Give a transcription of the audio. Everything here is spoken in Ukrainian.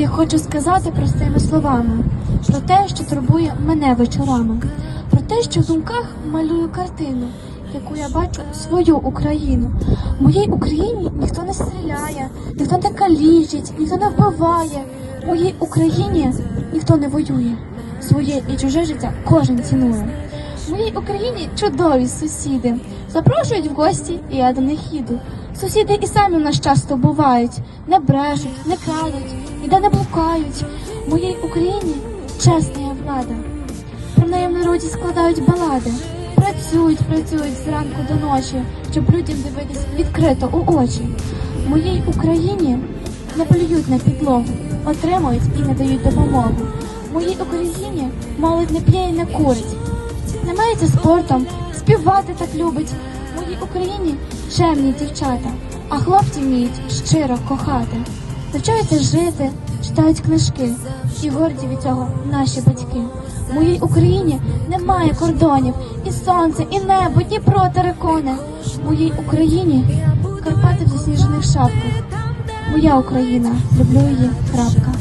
я хочу сказати простими словами про те, що турбує мене вечорами, про те, що в думках малюю картину, яку я бачу свою Україну. В моїй Україні ніхто не стріляє, ніхто не калічить, ніхто не вбиває. В моїй Україні ніхто не воює. Своє і чуже життя кожен цінує. В моїй Україні чудові сусіди. Запрошують в гості, і я до них їду. Сусіди і самі в нас часто бувають, не брешуть, не крадуть, ніде не блукають. В моїй Україні чесна є влада. Про неї в народі складають балади. Працюють, працюють зранку до ночі, щоб людям дивитись відкрито у очі. В моїй Україні не плюють на підлогу, отримують і не дають допомогу. В моїй Україні молодь не п'є і не курить. Займається спортом, співати так любить. В моїй Україні чемні дівчата, а хлопці вміють щиро кохати. Навчаються жити, читають книжки, і горді від цього наші батьки. В моїй Україні немає кордонів, і сонце, і небо, Дніпро та рекони. В моїй Україні Карпати в засніжених шапках. Моя Україна, люблю її, крапка.